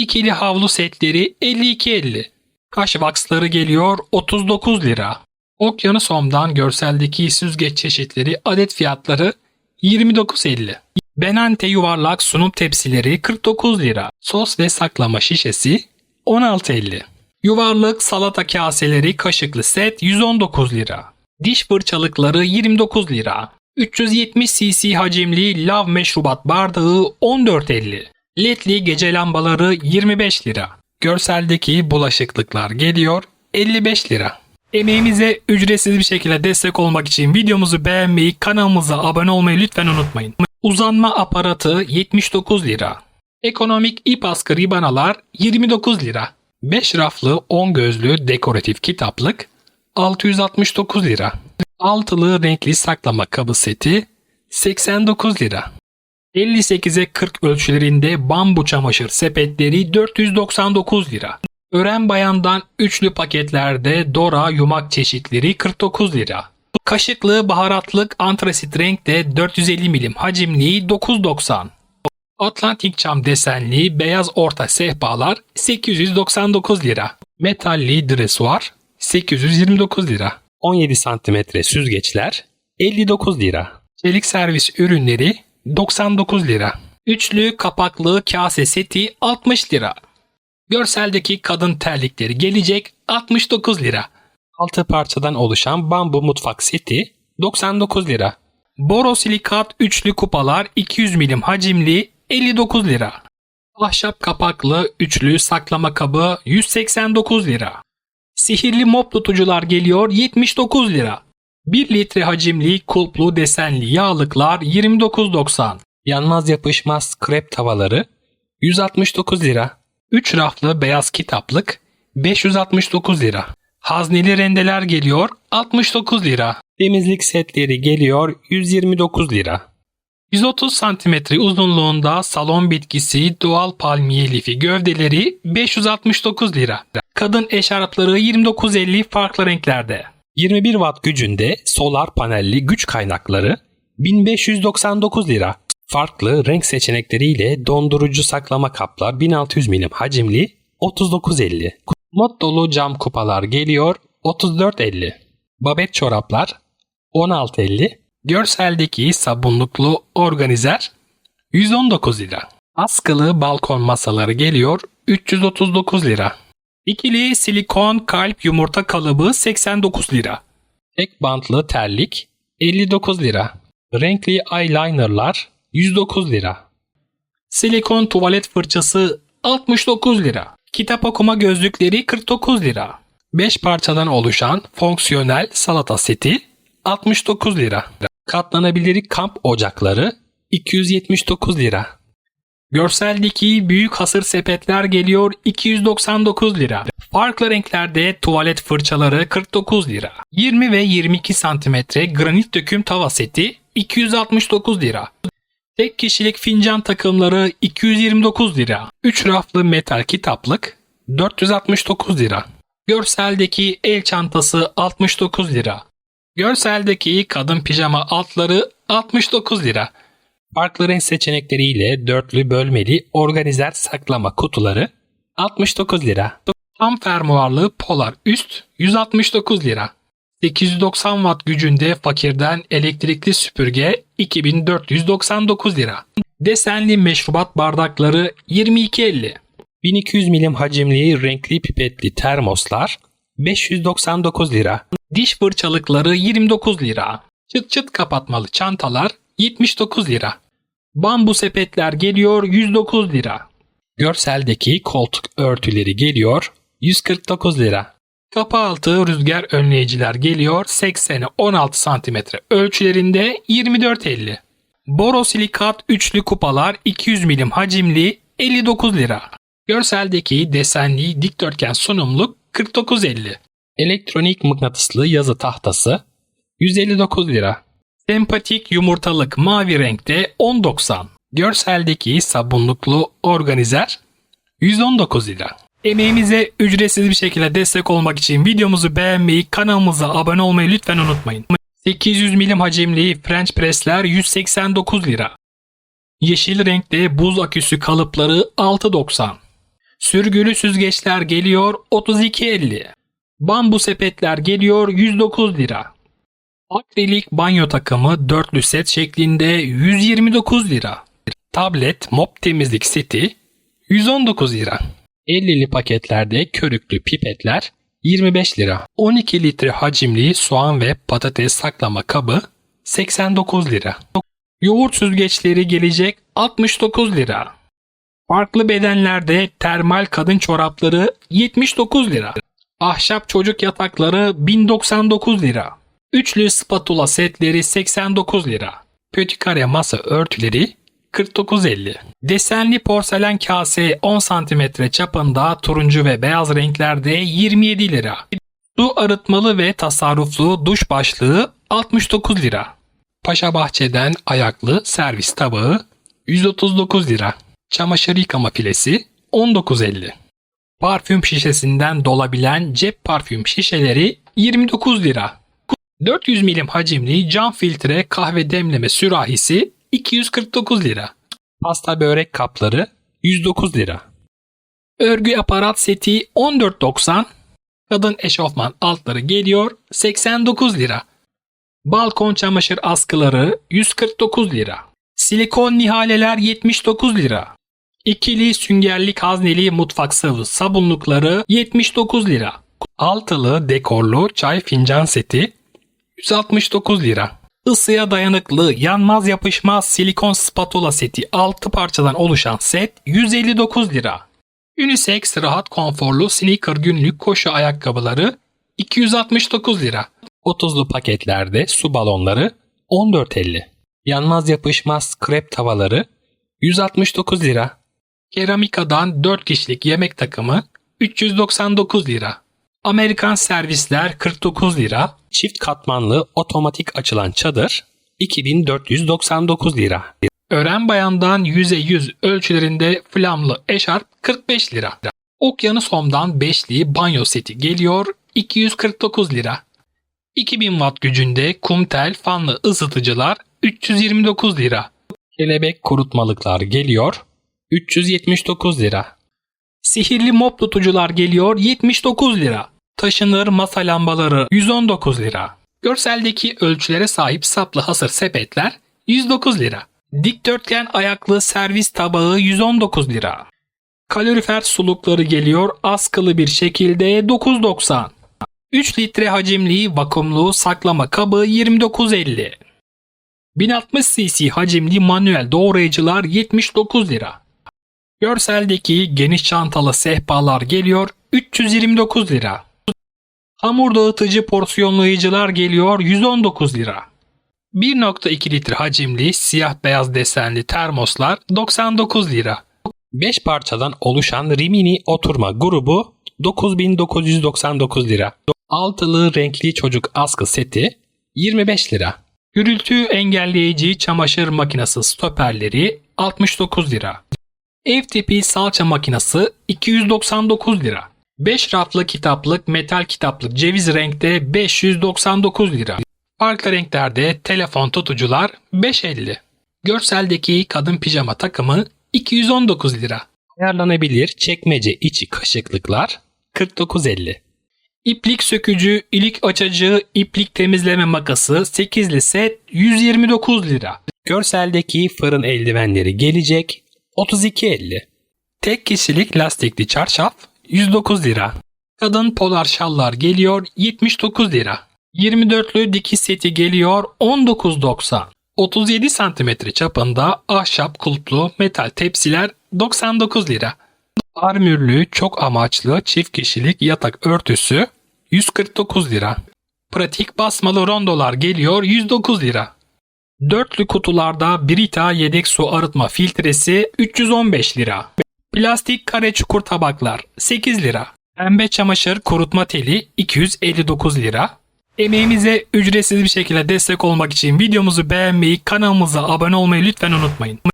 İkili havlu setleri 52.50. Kaş vaksları geliyor 39 lira. Okyanus Home'dan görseldeki süzgeç çeşitleri adet fiyatları 29.50. Benante yuvarlak sunum tepsileri 49 lira. Sos ve saklama şişesi 16.50. Yuvarlak salata kaseleri kaşıklı set 119 lira. Diş fırçalıkları 29 lira. 370 cc hacimli lav meşrubat bardağı 14.50. Ledli gece lambaları 25 lira. Görseldeki bulaşıklıklar geliyor 55 lira. Emeğimize ücretsiz bir şekilde destek olmak için videomuzu beğenmeyi, kanalımıza abone olmayı lütfen unutmayın. Uzanma aparatı 79 lira. Ekonomik ip askı ribanalar 29 lira. 5 raflı 10 gözlü dekoratif kitaplık 669 lira. Altılı renkli saklama kabı seti 89 lira. 58'e 40 ölçülerinde bambu çamaşır sepetleri 499 lira. Ören bayandan üçlü paketlerde Dora yumak çeşitleri 49 lira. Kaşıklı baharatlık antrasit renkte 450 milim hacimli 9.90. Atlantik cam desenli beyaz orta sehpalar 899 lira. Metalli dresuar 829 lira. 17 santimetre süzgeçler 59 lira. Çelik servis ürünleri 99 lira. Üçlü kapaklı kase seti 60 lira. Görseldeki kadın terlikleri gelecek 69 lira. 6 parçadan oluşan bambu mutfak seti 99 lira. Borosilikat üçlü kupalar 200 milim hacimli 59 lira. Ahşap kapaklı üçlü saklama kabı 189 lira. Sihirli mop tutucular geliyor 79 lira. 1 litre hacimli kulplu desenli yağlıklar 29.90. Yanmaz yapışmaz krep tavaları 169 lira. 3 raflı beyaz kitaplık 569 lira. Hazneli rendeler geliyor 69 lira. Temizlik setleri geliyor 129 lira. 130 cm uzunluğunda salon bitkisi doğal palmiye lifi gövdeleri 569 lira. Kadın eşarpları 29.50 farklı renklerde. 21 watt gücünde solar panelli güç kaynakları 1599 lira. Farklı renk seçenekleriyle dondurucu saklama kaplar 1600 milim hacimli 39.50. Mod dolu cam kupalar geliyor 34.50. Babet çoraplar 16.50. Görseldeki sabunluklu organizer 119 lira. Askılı balkon masaları geliyor 339 lira. İkili silikon kalp yumurta kalıbı 89 lira. Tek bantlı terlik 59 lira. Renkli eyelinerlar 109 lira. Silikon tuvalet fırçası 69 lira. Kitap okuma gözlükleri 49 lira. 5 parçadan oluşan fonksiyonel salata seti 69 lira. Katlanabilir kamp ocakları 279 lira. Görseldeki büyük hasır sepetler geliyor 299 lira. Farklı renklerde tuvalet fırçaları 49 lira. 20 ve 22 santimetre granit döküm tava seti 269 lira. Tek kişilik fincan takımları 229 lira. 3 raflı metal kitaplık 469 lira. Görseldeki el çantası 69 lira. Görseldeki kadın pijama altları 69 lira. Farklı renk seçenekleriyle dörtlü bölmeli organizer saklama kutuları 69 lira. Tam fermuarlı polar üst 169 lira. 890 watt gücünde fakirden elektrikli süpürge 2499 lira. Desenli meşrubat bardakları 22.50. 1200 milim hacimli renkli pipetli termoslar 599 lira. Diş fırçalıkları 29 lira. Çıt çıt kapatmalı çantalar 79 lira. Bambu sepetler geliyor 109 lira. Görseldeki koltuk örtüleri geliyor 149 lira. Kapı altı rüzgar önleyiciler geliyor 80'e 16 cm ölçülerinde 24.50. Borosilikat üçlü kupalar 200 milim hacimli 59 lira. Görseldeki desenli dikdörtgen sunumluk 49.50. Elektronik mıknatıslı yazı tahtası 159 lira. Sempatik yumurtalık mavi renkte 10.90. Görseldeki sabunluklu organizer 119 lira. Emeğimize ücretsiz bir şekilde destek olmak için videomuzu beğenmeyi, kanalımıza abone olmayı lütfen unutmayın. 800 milim hacimli French pressler 189 lira. Yeşil renkte buz aküsü kalıpları 6.90. Sürgülü süzgeçler geliyor 32.50. Bambu sepetler geliyor 109 lira. Akrilik banyo takımı dörtlü set şeklinde 129 lira. Tablet mop temizlik seti 119 lira. 50'li paketlerde körüklü pipetler 25 lira. 12 litre hacimli soğan ve patates saklama kabı 89 lira. Yoğurt süzgeçleri gelecek 69 lira. Farklı bedenlerde termal kadın çorapları 79 lira. Ahşap çocuk yatakları 1099 lira. Üçlü spatula setleri 89 lira. Pötikare masa örtüleri 49.50. Desenli porselen kase 10 cm çapında turuncu ve beyaz renklerde 27 lira. Su arıtmalı ve tasarruflu duş başlığı 69 lira. Paşa Bahçe'den ayaklı servis tabağı 139 lira. Çamaşır yıkama filesi 19.50. Parfüm şişesinden dolabilen cep parfüm şişeleri 29 lira. 400 milim hacimli cam filtre kahve demleme sürahisi 249 lira. Pasta börek kapları 109 lira. Örgü aparat seti 14.90. Kadın eşofman altları geliyor 89 lira. Balkon çamaşır askıları 149 lira. Silikon nihaleler 79 lira. İkili süngerlik hazneli mutfak sıvı sabunlukları 79 lira. Altılı dekorlu çay fincan seti 169 lira. Isıya dayanıklı, yanmaz yapışmaz silikon spatula seti 6 parçadan oluşan set 159 lira. Unisex rahat konforlu sneaker günlük koşu ayakkabıları 269 lira. 30'lu paketlerde su balonları 14.50. Yanmaz yapışmaz krep tavaları 169 lira. Keramikadan 4 kişilik yemek takımı 399 lira. Amerikan servisler 49 lira. Çift katmanlı otomatik açılan çadır 2499 lira. Ören bayandan 100'e 100 ölçülerinde flamlı eşarp 45 lira. Okyanus Home'dan beşli banyo seti geliyor 249 lira. 2000 watt gücünde kumtel fanlı ısıtıcılar 329 lira. Kelebek kurutmalıklar geliyor 379 lira. Sihirli mop tutucular geliyor 79 lira. Taşınır masa lambaları 119 lira. Görseldeki ölçülere sahip saplı hasır sepetler 109 lira. Dikdörtgen ayaklı servis tabağı 119 lira. Kalorifer sulukları geliyor askılı bir şekilde 9.90. 3 litre hacimli vakumlu saklama kabı 29.50. 1060 cc hacimli manuel doğrayıcılar 79 lira. Görseldeki geniş çantalı sehpalar geliyor 329 lira. Hamur dağıtıcı porsiyonlayıcılar geliyor 119 lira. 1.2 litre hacimli siyah beyaz desenli termoslar 99 lira. 5 parçadan oluşan Rimini oturma grubu 9999 lira. Altılı renkli çocuk askı seti 25 lira. Gürültü engelleyici çamaşır makinesi stoperleri 69 lira. Ev tipi salça makinesi 299 lira. 5 raflı kitaplık metal kitaplık ceviz renkte 599 lira. Farklı renklerde telefon tutucular 5.50. Görseldeki kadın pijama takımı 219 lira. Ayarlanabilir çekmece içi kaşıklıklar 49.50. İplik sökücü, ilik açıcı, iplik temizleme makası 8'li set 129 lira. Görseldeki fırın eldivenleri gelecek 32.50. Tek kişilik lastikli çarşaf 109 lira. Kadın polar şallar geliyor 79 lira. 24'lü dikiş seti geliyor 19.90. 37 cm çapında ahşap kulplu metal tepsiler 99 lira. Armürlü çok amaçlı çift kişilik yatak örtüsü 149 lira. Pratik basmalı rondolar geliyor 109 lira. Dörtlü kutularda Brita yedek su arıtma filtresi 315 lira. Plastik kare çukur tabaklar 8 lira. Pembe çamaşır kurutma teli 259 lira. Emeğimize ücretsiz bir şekilde destek olmak için videomuzu beğenmeyi, kanalımıza abone olmayı lütfen unutmayın.